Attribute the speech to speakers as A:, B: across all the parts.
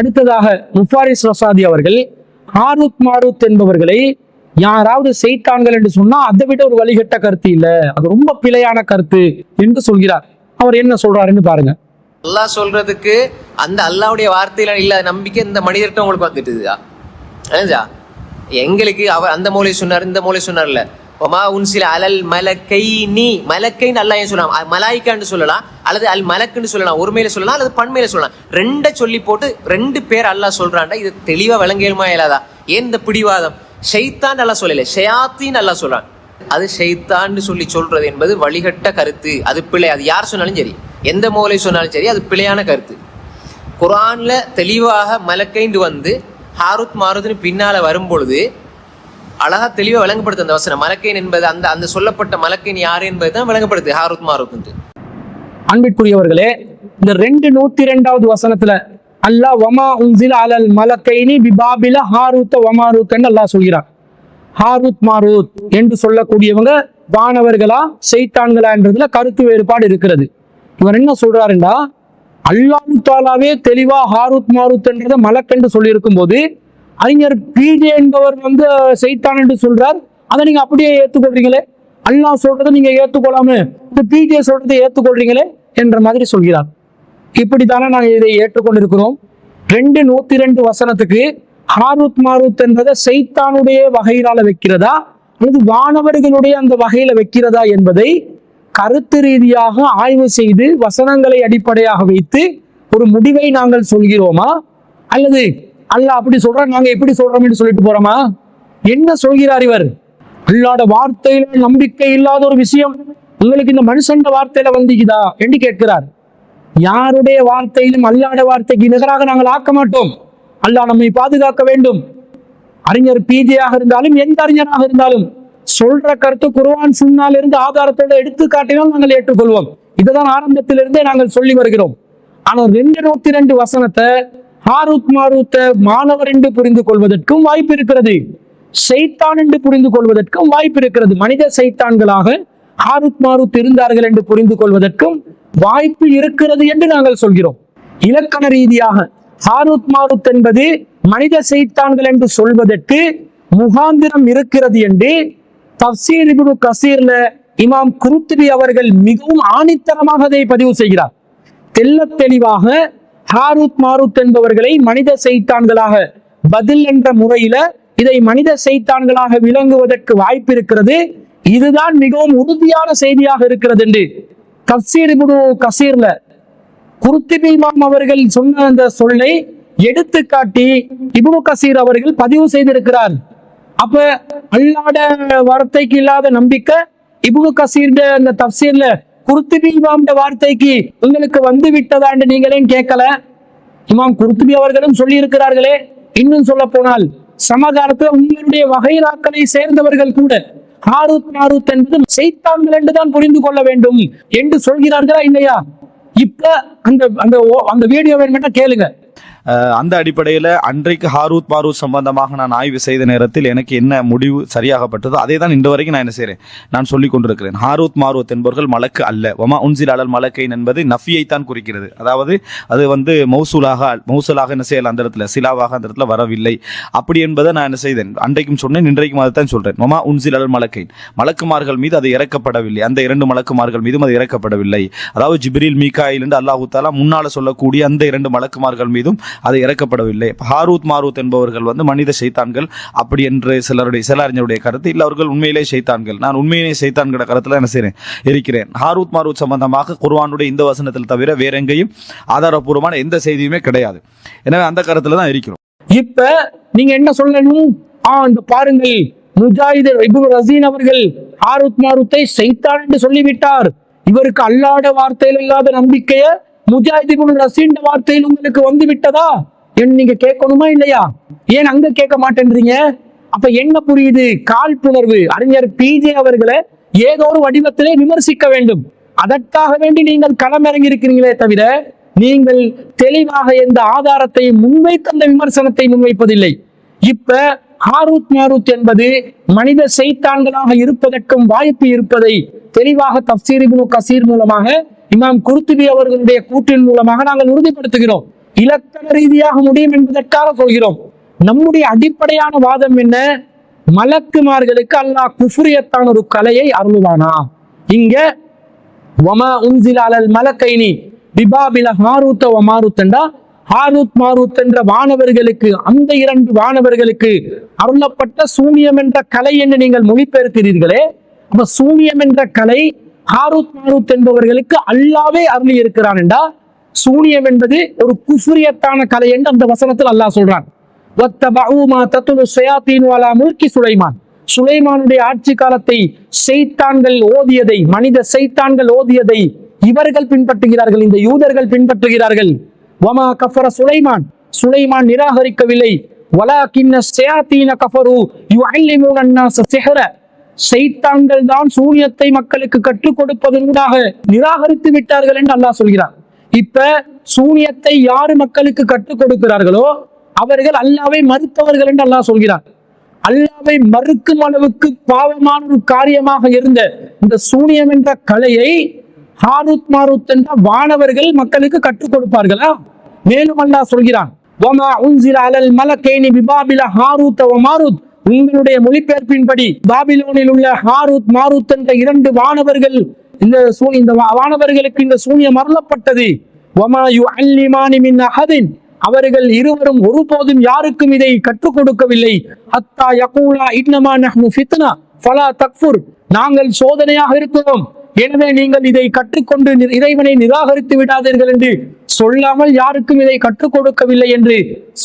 A: அடுத்ததாக முஃபாரிஸ் ரசாதி அவர்கள் ஹாரூத் மாரூத் என்பவர்களை யாராவது செய்தான்கள் என்று சொன்னா அதை விட ஒரு வழிகட்ட கருத்து இல்ல. அது ரொம்ப பிழையான கருத்து என்று சொல்கிறார். அவர் என்ன சொல்றாருன்னு பாருங்க.
B: அல்லாஹ் சொல்றதுக்கு அந்த அல்லாவுடைய வார்த்தையில இல்லாத நம்பிக்கை இந்த மனிதர்கிட்ட உங்களுக்கு வந்துட்டுதா எங்களுக்கு அவர் அந்த மூலை சொன்னார் இந்த மூலை சொன்னார்ல. ஒமா உன்சில அலல் மலக்கை நீ மலக்கைன்னு அல்லா ஏன் சொல்லலாம் மலாய்க்கான்னு சொல்லலாம் அல்லது அல் மலக்குன்னு சொல்லலாம் ஒருமையில சொல்லலாம் அல்லது பன்மையில சொல்லலாம். ரெண்டை சொல்லி போட்டு ரெண்டு பேர் அல்லா சொல்றான்டா இது தெளிவா விளங்கியலுமா இயலாதா? ஏன் இந்த பிடிவாதம்? ஷைத்தான் நல்லா சொல்லல ஷயாத்தின்னு நல்லா சொல்றான். அது ஷைத்தான்னு சொல்லி சொல்றது என்பது வழிகட்ட கருத்து. அது பிழை. அது யார் சொன்னாலும் சரி எந்த மூலை சொன்னாலும் சரி அது பிழையான கருத்து. குரான்ல தெளிவாக மலக்கைண்டு வந்து ஹாருத் மாருத்னு பின்னால வரும்பொழுது அழகா தெளிவா விளங்கப்படுத்து அந்த வசனம். மலக்கேன் என்பது அந்த அந்த சொல்லப்பட்ட மலக்கேன் யார் என்பது தான் விளங்கப்படுது. ஹாருத் மாருத்
A: அன்பிற்குரியவர்களே இந்த ரெண்டு நூத்தி ரெண்டாவது வசனத்துல அல்லாஹ் வமா உன்சில அலல் மலக்கைனி பிபாபில ஹாரூத்த வமாரூத்ன்னு அல்லாஹ் சொல்கிறார் ஹாரூத் மாரூத் என்று சொல்லக்கூடியவங்க வானவர்களா செய்தான்களா என்றதுல கருத்து வேறுபாடு இருக்கிறது. இவர் என்ன சொல்றாருண்டா? அல்லாஹு தாலாவே தெளிவா ஹாரூத் மாரூத் என்றதை மலக்கென்று சொல்லியிருக்கும் போது அறிஞர் பிஜே என்பவர் வந்து செய்தான் என்று சொல்றார். அதை நீங்க அப்படியே ஏத்துக்கொள்றீங்களே? அல்லாஹ் சொல்றதை நீங்க ஏத்துக்கொள்ளாம இந்த பிஜே சொல்றதை ஏத்துக்கொள்றீங்களே என்ற மாதிரி சொல்கிறார். இப்படித்தானே நாங்கள் இதை ஏற்றுக்கொண்டிருக்கிறோம். ரெண்டு நூத்தி ரெண்டு வசனத்துக்கு ஹாரூத் மாரூத் என்பதை செய்தானுடைய வகையிலால வைக்கிறதா? அல்லது வானவர்களுடைய அந்த வகையில வைக்கிறதா என்பதை கருத்து ரீதியாக ஆய்வு செய்து வசனங்களை அடிப்படையாக வைத்து ஒரு முடிவை நாங்கள் சொல்கிறோமா? அல்லது அல்ல அப்படி சொல்றாங்க நாங்க எப்படி சொல்றோம்னு சொல்லிட்டு போறோமா? என்ன சொல்கிறார் இவர்? அல்லாட வார்த்தையில நம்பிக்கை இல்லாத ஒரு விஷயம். உங்களுக்கு இந்த மனுஷன் வார்த்தையில வந்திக்குதா? என்று கேட்கிறார். யாருடைய வார்த்தையிலும் அல்லாட வார்த்தைக்கு நிகராக நாங்கள் ஆக்க மாட்டோம். அல்லாஹ் நம்மை பாதுகாக்க வேண்டும். அறிஞர் பீதியாக இருந்தாலும் எந்த அறிஞராக இருந்தாலும் சொல்ற கருத்து குருவான் சின்னால் இருந்து ஆதாரத்தோட எடுத்து காட்டினால் நாங்கள் ஏற்றுக்கொள்வோம். இதுதான் ஆரம்பத்திலிருந்தே நாங்கள் சொல்லி வருகிறோம். ஆனால் ரெண்டு நூத்தி ரெண்டு வசனத்தை ஹாரூத் மாரூத்த மாணவர் என்று புரிந்து கொள்வதற்கும் வாய்ப்பு இருக்கிறது. செய்தான் என்று புரிந்து கொள்வதற்கும் வாய்ப்பு இருக்கிறது. மனித செய்தான்களாக ஹாரூத் மாரூத் இருந்தார்கள் என்று புரிந்து கொள்வதற்கும் வாய்ப்பு இருக்கிறது என்று நாங்கள் சொல்கிறோம். இலக்கண ரீதியாக ஹாரூத் மாரூத் என்பது மனித செய்தான்கள் என்று சொல்வதற்கு முகாந்திரம் இருக்கிறது என்று தப்சீர் இப்னு கசீர்ல இமாம் குருத்துபி அவர்கள் மிகவும் ஆணித்தரமாக அதை பதிவு செய்கிறார். தெல்ல தெளிவாக ஹாரூத் மாரூத் என்பவர்களை மனித செய்தான்களாக பதில் என்ற முறையில இதை மனித செய்தான்களாக விளங்குவதற்கு வாய்ப்பு இருக்கிறது இதுதான் மிகவும் உறுதியான செய்தியாக இருக்கிறது என்று தப்சீர் கசீர்ல குருத்திபி இமாம் அவர்கள் சொன்ன அந்த சொல்லை எடுத்து காட்டி கசீர் அவர்கள் பதிவு செய்திருக்கிறார். அப்ப அல்லாட வார்த்தைக்கு இல்லாத நம்பிக்கை இப்னு கசீர் அந்த தப்சீர்ல குருத்திபி இமாம்ட வார்த்தைக்கு உங்களுக்கு வந்து விட்டதான்னு நீங்களே கேட்கல? இமாம் குருத்துபி அவர்களும் சொல்லி இருக்கிறார்களே இன்னும் சொல்ல போனால் சமகாலத்தில் உங்களுடைய வகைராக்களை சேர்ந்தவர்கள் கூட ஹாரூத் மாரூத் என்பது செய்தாங்கள் என்றுதான் புரிந்து கொள்ள வேண்டும் என்று சொல்கிறார்களா இல்லையா? இப்ப அந்த அந்த ஓ- அந்த வீடியோ வேணுமெண்டா கேளுங்க.
C: அந்த அடிப்படையில் அன்றைக்கு ஹாரூத் மாரூத் சம்பந்தமாக நான் ஆய்வு செய்த நேரத்தில் எனக்கு என்ன முடிவு சரியாகப்பட்டதோ அதே தான் இன்று வரைக்கும் நான் என்ன செய்கிறேன் நான் சொல்லிக் கொண்டிருக்கிறேன். ஹாரூத் மாரூத் என்பவர்கள் மலக்கு அல்ல. ஒமா உன்சில் அலல் மலக்கைன் என்பது நஃபியை தான் குறிக்கிறது. அதாவது அது வந்து மௌசூலாக மௌசூலாக என்ன செய்யலாம் அந்த இடத்துல சிலாவாக அந்த இடத்துல வரவில்லை. அப்படி என்பதை நான் என்ன செய்தேன்? அன்றைக்கும் சொன்னேன் இன்றைக்கும் அதை தான் சொல்கிறேன் ஒமா உன்சில் அலல் மலக்கைன். மலக்குமார்கள் மீது அது இறக்கப்படவில்லை. அந்த இரண்டு மலக்குமார்கள் மீதும் அது இறக்கப்படவில்லை. அதாவது ஜிப்ரில் மீகாயில் என்று அல்லாஹு தாலா முன்னால் சொல்லக்கூடிய அந்த இரண்டு மலக்குமார்கள் மீதும் அது இறக்கப்படவில்லை. ஹாரூத் மாரூத் என்பவர்கள் வந்து மனித சைத்தான்கள். அப்படி என்று சிலருடைய சில அறிஞருடைய கருத்து. இல்லை அவர்கள் உண்மையிலே சைத்தான்கள். நான் உண்மையிலே சைத்தான்கிற கருத்துல என்ன செய்கிறேன் இருக்கிறேன். ஹாரூத் மாரூத் சம்பந்தமாக குர்வானுடைய இந்த வசனத்தில் தவிர வேற எங்கேயும் ஆதாரபூர்வமான எந்த செய்தியுமே கிடையாது. எனவே அந்த கருத்தில் தான் இருக்கிறோம்.
A: இப்ப நீங்க என்ன சொல்லணும்? ஆ இந்த பாருங்கள். முஜாஹிதர் இபு ரசீன் அவர்கள் ஆருத் மாருத்தை செய்தான் என்று சொல்லிவிட்டார். இவருக்கு அல்லாட வார்த்தையில் இல்லாத நம்பிக்கையை முஜாஹித் இப்னு வார்த்தையில் உங்களுக்கு வந்து விட்டதா என்று நீங்க கேட்கணுமா இல்லையா? ஏன் அங்க கேட்க மாட்டேன்றீங்க? அப்ப என்ன புரியுது? காழ்ப்புணர்வு. அறிஞர் பிஜே அவர்களை ஏதோ ஒரு வடிவத்திலே விமர்சிக்க வேண்டும். அதற்காக வேண்டி நீங்கள் களமிறங்கி இருக்கிறீங்களே தவிர நீங்கள் தெளிவாக எந்த ஆதாரத்தை முன்வைத்து அந்த விமர்சனத்தை முன்வைப்பதில்லை. இப்ப ஹாரூத் மாரூத் என்பது மனித செய்தான்களாக இருப்பதற்கும் வாய்ப்பு இருப்பதை தெளிவாக தப்சீர் கசீர் மூலமாக இமாம் குருத்துபி அவர்களுடைய கூற்றின் மூலமாக நாங்கள் உறுதிப்படுத்துகிறோம். இலக்கண ரீதியாக முடியும் என்பதற்காக சொல்கிறோம். நம்முடைய அடிப்படையான வாதம் என்ன? மலக்குமார்களுக்கு அல்லாஹ் குஃப்ரியத்தான ஒரு கலையை அருள்வானா? இங்க வமா உன்சில அலல் மலக்கைனி பிபாபில ஹாரூத்த ஒமாரூத்தண்டா ஹாரூத் மாரூத் என்ற வானவர்களுக்கு அந்த இரண்டு வானவர்களுக்கு அருளப்பட்ட சூனியம் என்ற கலை என்று நீங்கள் மொழிபெயர்க்கிறீர்களே அப்ப சூனியம் என்ற கலை ஹாரூத் மாரூத் என்பவர்களுக்கு அல்லாவே அருளி இருக்கிறான் என்றா? சூனியம் என்பது ஒரு குஃபுரியத்தான கலை என்று அந்த வசனத்தில் அல்லாஹ் சொல்றான். சுலைமான். சுலைமானுடைய ஆட்சி காலத்தை செய்தான்கள் ஓதியதை மனித செய்தான்கள் ஓதியதை இவர்கள் பின்பற்றுகிறார்கள் இந்த யூதர்கள் பின்பற்றுகிறார்கள். வமா கஃபர சுலைமான். சுலைமான் நிராகரிக்கவில்லை. வலா கிண்ண சேயாத்தீன கஃபரு யுஐலிமூன் அன்னாஸ் சிஹர. செய்தான்கள் தான் சூனியத்தை மக்களுக்கு கற்றுக் கொடுப்பதற்காக நிராகரித்து விட்டார்கள் என்று அல்லாஹ் சொல்கிறார் இப்ப சூனியத்தை யாரு மக்களுக்கு கற்றுக் கொடுக்கிறார்களோ அவர்கள் அல்லாவை மறுத்தவர்கள் என்று அல்லாஹ் சொல்கிறார் அல்லாவை மறுக்கும் அளவுக்கு பாவமான ஒரு காரியமாக இருந்த இந்த சூனியம் என்ற கலையை ஹாரூத் மாரூத் என்ற வானவர்கள் மக்களுக்கு கற்றுக் கொடுப்பார்களா? மேலும் அல்லாஹ் சொல்கிறான் வமா அலல் பிபாபில ஹாரூத் வ மாரூத். உங்களுடைய மொழிபெயர்ப்பின்படி பாபிலோனில் உள்ள ஹாரூத் மாரூத் என்ற இரண்டு வானவர்கள் இந்த சூனி இந்த வானவர்களுக்கு இந்த சூனியம் அருளப்பட்டது மின் அஹதின். அவர்கள் இருவரும் ஒருபோதும் யாருக்கும் இதை கற்றுக் கொடுக்கவில்லை. அத்தா யகூலா இன்னமா நஹ்னு ஃபித்னா ஃபலா தக்ஃபுர். நாங்கள் சோதனையாக இருக்கிறோம். எனவே நீங்கள் இதை கற்றுக்கொண்டு இறைவனை நிராகரித்து விடாதீர்கள் என்று சொல்லாமல் யாருக்கும் இதை கற்றுக் கொடுக்கவில்லை என்று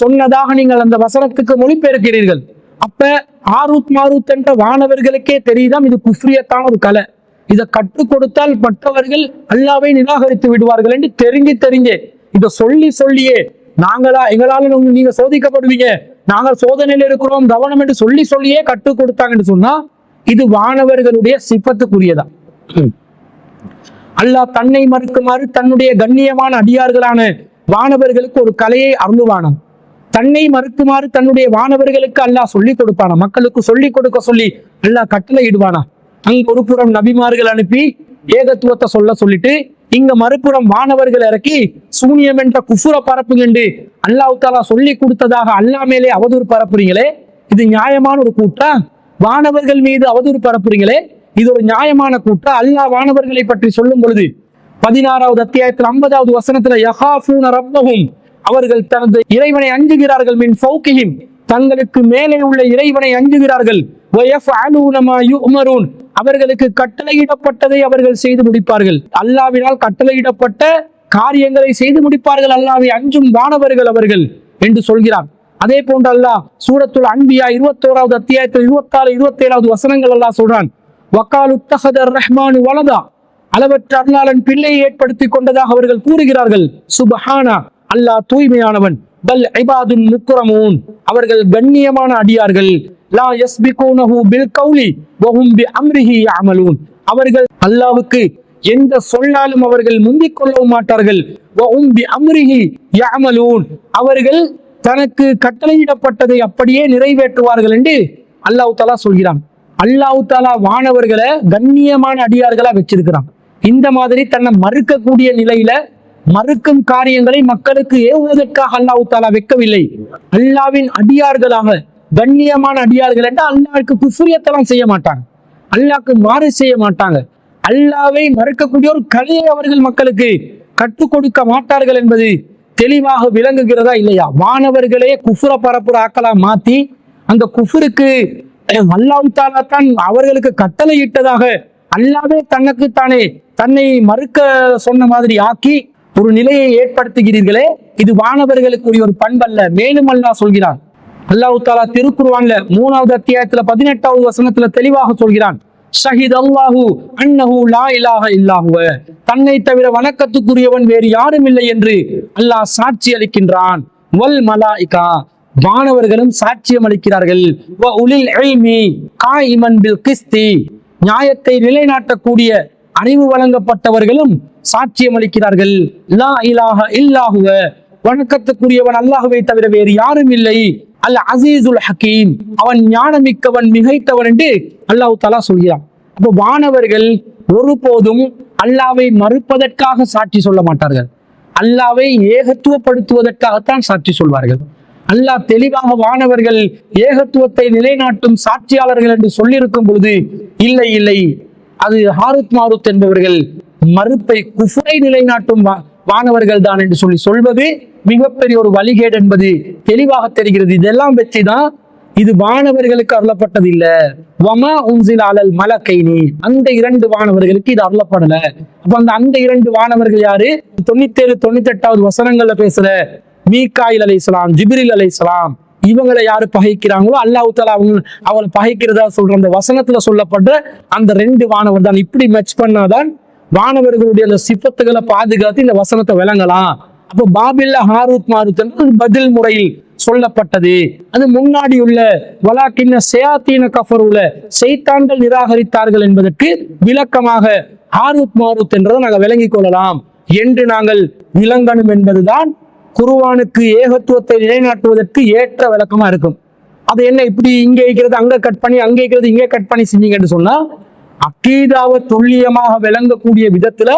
A: சொன்னதாக நீங்கள் அந்த வசனத்துக்கு மொழிபெயர்க்கிறீர்கள். அப்ப ஆரூத் மாரூத் என்ற வானவர்களுக்கே தெரியுதாம் இது குஃப்ரியத்தான ஒரு கலை. இதை கற்றுக் கொடுத்தால் மற்றவர்கள் அல்லாவை நிராகரித்து விடுவார்கள் என்று தெரிஞ்சு தெரிஞ்சே. இதை சொல்லி சொல்லியே நாங்களா எங்களால நீங்க- சோதிக்கப்படுவீங்க. நாங்கள் சோதனையில் இருக்கிறோம் கவனம் என்று சொல்லி சொல்லியே கற்றுக் கொடுத்தாங்கன்னு சொன்னா இது வானவர்களுடைய சிப்பத்துக்குரியதா? அல்லாஹ் தன்னை மறுக்குமாறு தன்னுடைய கண்ணியமான அடியார்களான வானவர்களுக்கு ஒரு கலையை அருளுவானாம். தன்னை மறுக்குமாறு தன்னுடைய வானவர்களுக்கு அல்லாஹ் சொல்லிக் கொடுப்பானா? மக்களுக்கு சொல்லிக் கொடுக்க சொல்லி அல்லாஹ் கட்டளை இடுவானா அங்க ஒரு புறம் நபிமார்கள் அனுப்பி ஏகத்துவத்தை சொல்ல சொல்லிட்டு இங்க மறுபுறம் வானவர்கள் இறக்கி சூனியம் என்ற குஃபுர பரப்புங்கண்டு அல்லாஹ் தாலா சொல்லி கொடுத்ததாக அல்லாஹ் மேலே அவதூறு பரப்புறீங்களே? இது நியாயமான ஒரு கூட்டா? வானவர்கள் மீது அவதூறு பரப்புறீங்களே? இது ஒரு நியாயமான கூட்டா? அல்லாஹ் வானவர்களை பற்றி சொல்லும் பொழுது பதினாறாவது அத்தியாயத்தில் ஐம்பதாவது வசனத்துல யஹாஃபூன ரப்பஹும் அவர்கள் தனது இறைவனை அஞ்சுகிறார்கள். மின் ஃபௌகிஹிம். தங்களுக்கு மேலே உள்ள இறைவனை அஞ்சுகிறார்கள். அவர்களுக்கு கட்டளையிடப்பட்டதை அவர்கள் செய்து முடிப்பார்கள். அல்லாவினால் கட்டளையிடப்பட்ட காரியங்களை செய்து முடிப்பார்கள். அல்லாவை அஞ்சும் வானவர்கள் அவர்கள் என்று சொல்கிறார் அதே போன்று அல்லாஹ் சூரத்துல் அன்பியா இருபத்தோராவது அத்தியாயத்தில் இருபத்தாறு இருபத்தேழாவது வசனங்கள் அல்லாஹ் சொல்றான். வக்காலு தஹதர் வலதா. அளவற்ற அருளாளன் பிள்ளையை ஏற்படுத்தி கொண்டதாக அவர்கள் கூறுகிறார்கள். சுபஹானா. அல்லாஹ் தூய்மையானவன். பல் ஐபாதுன் முக்குரமூன் அவர்கள் கண்ணியமான அடியார்கள். லா யஸ்பிகூனஹு பில் கௌலி வஹும் பி அம்ரிஹி அமலூன் அவர்கள் அல்லாஹ்வுக்கு எந்த சொல்லாலும் அவர்கள் முந்திக் கொள்ளவும் மாட்டார்கள். வஹும் பி அம்ரிஹி யஅமலூன். அவர்கள் தனக்கு கட்டளையிடப்பட்டதை அப்படியே நிறைவேற்றுவார்கள் என்று அல்லாஹ் தாலா சொல்கிறான். அல்லாஹ் தாலா வானவர்களை கண்ணியமான அடியார்களா வச்சிருக்கிறான். இந்த மாதிரி தன்னை மறுக்கக்கூடிய நிலையில மறுக்கும் காரியங்களை மக்களுக்கு ஏவுவதற்காக அல்லாஹு தாலா வைக்கவில்லை. அல்லாவின் அடியார்களாக கண்ணியமான அடியார்கள் என்றால் அல்லாவுக்கு குசுரியத்தெல்லாம் செய்ய மாட்டாங்க. அல்லாஹ்க்கு மாறு செய்ய மாட்டாங்க. அல்லாவை மறுக்கக்கூடிய ஒரு கலையை அவர்கள் மக்களுக்கு கற்றுக் கொடுக்க மாட்டார்கள் என்பது தெளிவாக விளங்குகிறதா இல்லையா? வானவர்களே குஃபுர பரப்புற ஆக்களா மாத்தி அந்த குஃபுருக்கு அஹ், அல்லாஹ் தாலா தான் அவர்களுக்கு கட்டளையிட்டதாக அல்லாவே தனக்கு தானே தன்னை மறுக்க சொன்ன மாதிரி ஆக்கி ஒரு நிலையை ஏற்படுத்துகிறீர்களே இது வானவர்களுக்குரிய ஒரு பண்பல்ல. மேலும் அல்லாஹ் சொல்கிறான். அல்லாஹ் தாலா திருக்குருவான்ல மூணாவது அத்தியாயத்துல பதினெட்டாவது வசனத்துல தெளிவாக சொல்கிறான். ஷஹித் அல்லாஹு அன்னஹு லா இலாஹ இல்லாஹுவ தன்னை தவிர வணக்கத்துக்குரியவன் வேறு யாரும் இல்லை என்று அல்லாஹ் சாட்சி அளிக்கின்றான். வல் மலாயிகா. மாணவர்களும் சாட்சியம் அளிக்கிறார்கள். வ உலில் இல்மி காயிமன் பில் கிஸ்தி. நியாயத்தை நிலைநாட்டக்கூடிய அறிவு வழங்கப்பட்டவர்களும் சாட்சியம் அளிக்கிறார்கள் லா இலாஹ இல்லாஹுவ. வணக்கத்துக்குரியவன் அல்லாஹுவை தவிர வேறு யாரும் இல்லை. அல்ல அசீசுல் ஹக்கீம் அவன் ஞானமிக்கவன் மிகைத்தவன் என்று அல்லாஹ் தலா சொல்கிறான். அப்போ வானவர்கள் ஒருபோதும் அல்லாவை மறுப்பதற்காக சாட்சி சொல்ல மாட்டார்கள். அல்லாவை ஏகத்துவப்படுத்துவதற்காகத்தான் சாட்சி சொல்வார்கள். அல்லாஹ் தெளிவாக வானவர்கள் ஏகத்துவத்தை நிலைநாட்டும் சாட்சியாளர்கள் என்று சொல்லியிருக்கும் பொழுது இல்லை இல்லை அது ஹாருத் மாருத் என்பவர்கள் மறுப்பை குஃபரை நிலைநாட்டும் வானவர்கள் தான் என்று சொல்லி சொல்வது மிகப்பெரிய ஒரு வழிகேடு என்பது தெளிவாக தெரிகிறது. இதெல்லாம் வச்சுதான் இது வானவர்களுக்கு அருளப்பட்டது இல்ல. வமா உன்சில் அலல் மலக்கைனி. அந்த இரண்டு வானவர்களுக்கு இது அருளப்படல. அப்ப அந்த அந்த இரண்டு வானவர்கள் யாரு? தொண்ணூத்தி ஏழு தொண்ணூத்தி எட்டாவது வசனங்கள்ல பேசுற மீகாயில் அலை இஸ்லாம் ஜிப்ரில் அலை இஸ்லாம் இவங்களை யாரு பகைக்கிறாங்களோ அல்லாஹ் தாலா அவங்க அவங்களை பகைக்கிறதா சொல்ற அந்த வசனத்துல சொல்லப்படுற அந்த ரெண்டு வானவர் தான். இப்படி மெச் பண்ணாதான் வானவர்களுடைய அந்த சிப்பத்துகளை பாதுகாத்து இந்த வசனத்தை விளங்கலாம். அப்போ பாபில்ல ஹாரூத் மாரூத் பதில் முறையில் சொல்லப்பட்டது. அது முன்னாடி உள்ள வலாக்கின்ன சேயாத்தீன கஃபருல செய்தான்கள் நிராகரித்தார்கள் என்பதற்கு விளக்கமாக ஹாரூத் மாரூத் என்றதை நாங்கள் விளங்கிக் கொள்ளலாம். என்று நாங்கள் விளங்கணும் என்பதுதான் குருவானுக்கு ஏகத்துவத்தை நிலைநாட்டுவதற்கு ஏற்ற விளக்கமா இருக்கும். அது என்ன இப்படி இங்கே இருக்கிறது அங்க கட் பண்ணி அங்கே இருக்கிறது இங்கே கட் பண்ணி செஞ்சீங்கன்னு சொன்னா அக்கீதாவை துல்லியமாக விளங்கக்கூடிய விதத்துல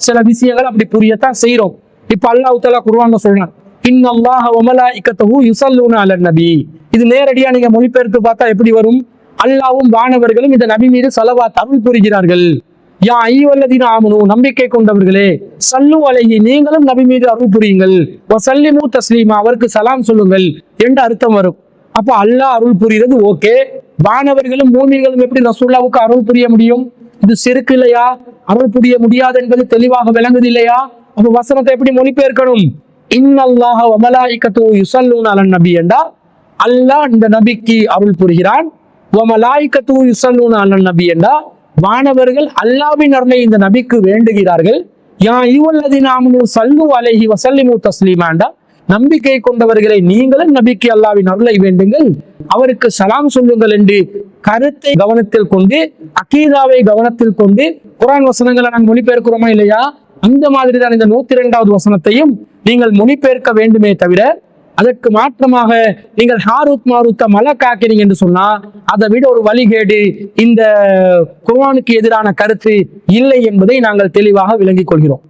A: சில விஷயங்கள் அப்படி புரியத்தான் செய்யறோம் இப்ப அல்லாஹ் தஆலா குர்ஆன்ல சொல்றான் இன்னல்லாஹ வ மலாயிகத்தஹு யுஸல்லூன அலர் நபி. இது நேரடியா நீங்க மொழிபெயர்த்து பார்த்தா எப்படி வரும்? அல்லாஹ்வும் வானவர்களும் இந்த நபி மீது செலவா தமிழ் புரிகிறார்கள். யா ஐவல்லதீன ஆமனு நம்பிக்கை கொண்டவர்களே சல்லு அலையை நீங்களும் நபி மீது அருள் புரியுங்கள். வசல்லிமு தஸ்லீமா அவருக்கு சலாம் சொல்லுங்கள் என்று அர்த்தம் வரும். அப்ப அல்லாஹ் அருள் புரிகிறது ஓகே. வானவர்களும் பூமிகளும் எப்படி ரசூல்லாவுக்கு அருள் புரிய முடியும்? இது செருக்கு இல்லையா? அருள் புரிய முடியாது என்பது தெளிவாக விளங்குது இல்லையா அப்ப வசனத்தை எப்படி மொழிபெயர்க்கணும்? இன்னல்லாஹ வமலாயிக்கத்து யுசல்லூன் அலன் நபி என்றா அல்லாஹ் இந்த நபிக்கு அருள் புரிகிறான். வமலாயிக்கத்து யுசல்லூன் அலன் நபி என்றா வானவர்கள் அல்லாவின் அருளை இந்த நபிக்கு வேண்டுகிறார்கள். யா இவல்லதி நாமனு சல்லு அலைஹி வசல்லிமு தஸ்லீமாண்டா. நம்பிக்கை கொண்டவர்களை நீங்களும் நபிக்கு அல்லாவின் அருளை வேண்டுங்கள். அவருக்கு சலாம் சொல்லுங்கள் என்று கருத்தை கவனத்தில் கொண்டு அக்கீதாவை கவனத்தில் கொண்டு குரான் வசனங்களை நாங்கள் மொழிபெயர்க்கிறோமா இல்லையா? அந்த மாதிரி தான் இந்த நூத்தி இரண்டாவது வசனத்தையும் நீங்கள் மொழிபெயர்க்க வேண்டுமே தவிர அதற்கு மாற்றமாக நீங்கள் ஹாரூத் மாரூத்த மலக்காக்கிறீங்க என்று சொன்னா அதை விட ஒரு வழிகேடு இந்த குர்வானுக்கு எதிரான கருத்து இல்லை என்பதை நாங்கள் தெளிவாக விளங்கிக் கொள்கிறோம்.